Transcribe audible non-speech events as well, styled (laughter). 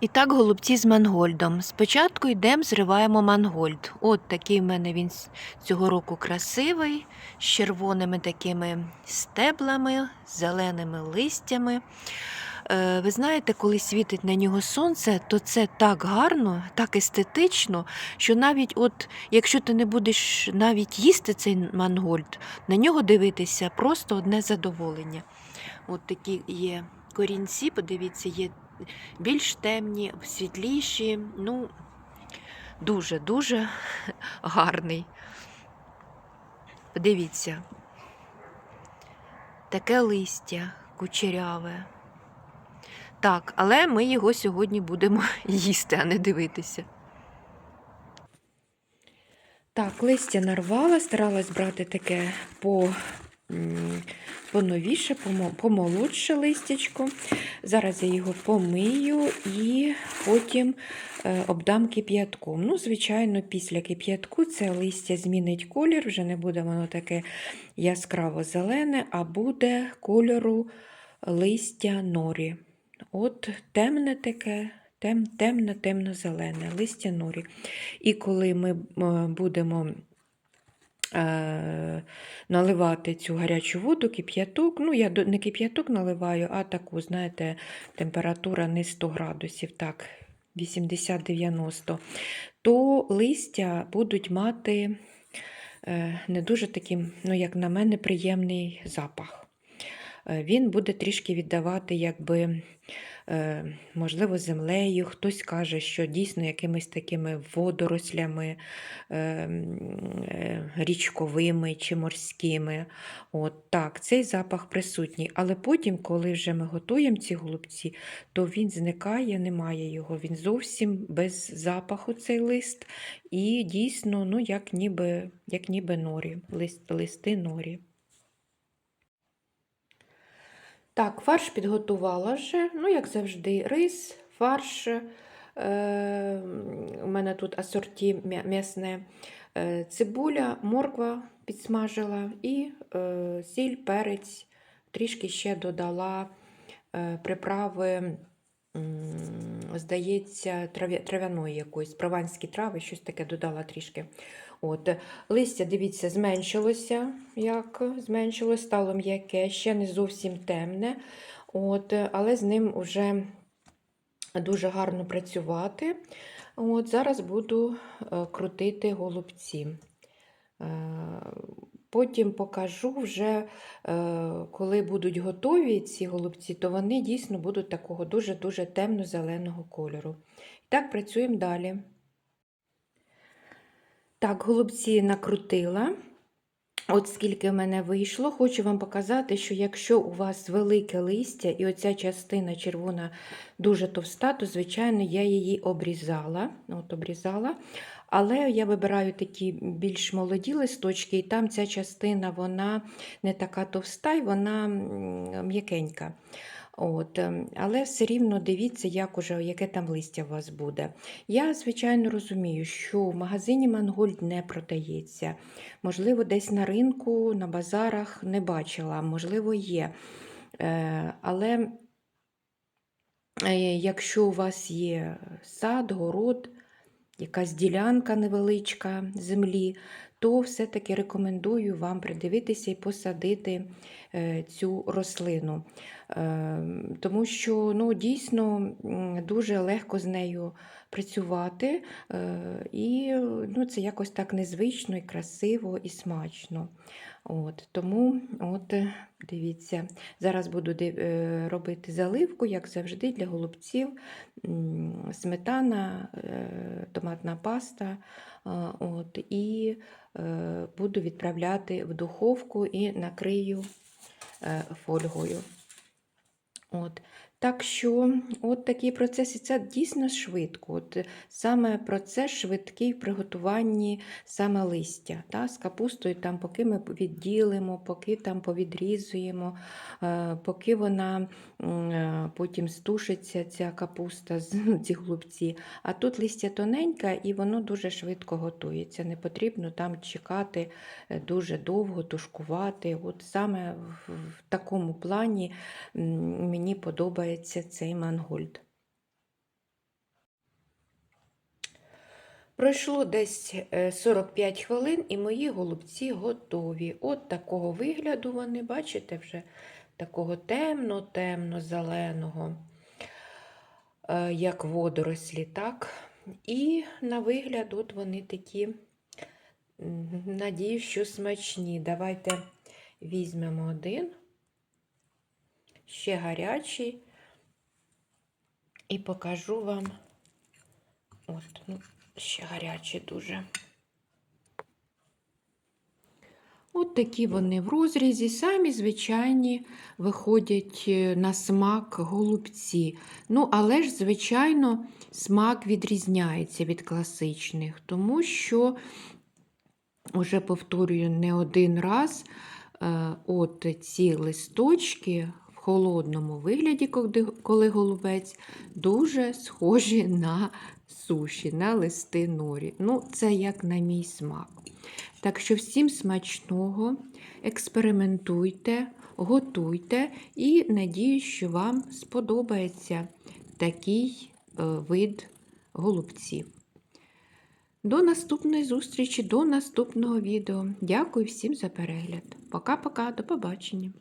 І так, голубці з мангольдом. Спочатку йдемо, зриваємо мангольд. От такий в мене він цього року красивий, з червоними такими стеблами, зеленими листями. Е, Ви знаєте, коли світить на нього сонце, то це так гарно, так естетично, що навіть от, якщо ти не будеш навіть їсти цей мангольд, на нього дивитися просто одне задоволення. От такі є корінці, подивіться, є більш темні, світліші. Ну, дуже-дуже (laughs) гарний. Подивіться, таке листя кучеряве. Так, але ми його сьогодні будемо (laughs) їсти, а не дивитися. Так, листя нарвала, старалась брати таке по, поновіше, помолодше листячко. Зараз я його помию і потім е, обдам кип'ятком. Ну, звичайно, після кип'ятку це листя змінить колір, вже не буде воно таке яскраво зелене, а буде кольору листя норі. От темне таке, тем, темне, темно-зелене листя норі. І коли ми будемо наливати цю гарячу воду, кип'яток, ну я не кип'яток наливаю, а таку, знаєте, температура не 100 градусів, так, 80-90, то листя будуть мати е, не дуже такий, ну, як на мене, приємний запах. Е, Він буде трішки віддавати, якби, е, можливо, землею. Хтось каже, що дійсно якимись такими водорослями е, річковими чи морськими. От так, цей запах присутній. Але потім, коли вже ми готуємо ці голубці, то він зникає, немає його. Він зовсім без запаху, цей лист. І дійсно, ну, як ніби, як ніби норі, лист, листи норі. Так, фарш підготувала вже, ну, як завжди, рис, фарш. Е, у мене тут асорті м'ясне, е, цибуля, морква підсмажила і е, сіль, перець, трішки ще додала е, приправи, здається, трав'яної якоїсь, прованські трави, щось таке додала трішки. От. Листя, дивіться, зменшилося, як зменшилось, стало м'яке, ще не зовсім темне. От, але з ним вже дуже гарно працювати. От, зараз буду е, крутити голубці. Потім покажу вже, е, коли будуть готові ці голубці, то вони дійсно будуть такого дуже-дуже темно-зеленого кольору. Так, працюємо далі. Так, голубці накрутила. От скільки в мене вийшло, хочу вам показати, що якщо у вас велике листя і оця частина червона дуже товста, то, звичайно, я її обрізала. От обрізала. Але я вибираю такі більш молоді листочки, і там ця частина вона не така товста і вона м'якенька. От, ем, але все рівно дивіться, як уже, яке там листя у вас буде. Я, звичайно, розумію, що в магазині Мангольд не продається. Можливо, десь на ринку, на базарах не бачила, можливо, є. Е, Але е, якщо у вас є сад, город, якась ділянка невеличка землі, то все-таки рекомендую вам придивитися і посадити е, цю рослину. Е, Тому що ну, дійсно дуже легко з нею працювати, е, і ну, це якось так незвично, і красиво, і смачно. От, Тому от, дивіться, зараз буду робити заливку, як завжди, для голубців. Сметана, томатна паста. От, і буду відправляти в духовку і накрию е, фольгою. От. Так що от такий процес, це дійсно швидко. От, е, саме процес швидкий в приготуванні саме листя. Та, з капустою, там, поки ми відділимо, поки там повідрізуємо, е, поки вона е, потім стушиться, ця капуста, (laughs) ці голубці. А тут листя тоненьке і воно дуже швидко готується. Не потрібно там чекати дуже довго, тушкувати. От саме в такому плані мені подобається цей мангольд. Пройшло десь е, 45 хвилин, і мої голубці готові. От такого вигляду вони, бачите, вже такого темно-темно-зеленого, е, як водорослі, так? І на вигляд, от вони такі, надію, що смачні. Давайте візьмемо один, ще гарячий, і покажу вам. От, ну, ще гарячі дуже. От такі вони в розрізі, самі звичайні виходять е, на смак голубці. Ну, але ж, звичайно, смак відрізняється від класичних, тому що, вже повторюю не один раз, е, от ці листочки холодному вигляді, коли- голубець, дуже схожі на суші, на листи норі. Ну, це як на мій смак. Так що всім смачного, експериментуйте, готуйте і надію, що вам сподобається такий е, вид голубців. До наступної зустрічі, до наступного відео. Дякую всім за перегляд. Пока-пока, до побачення.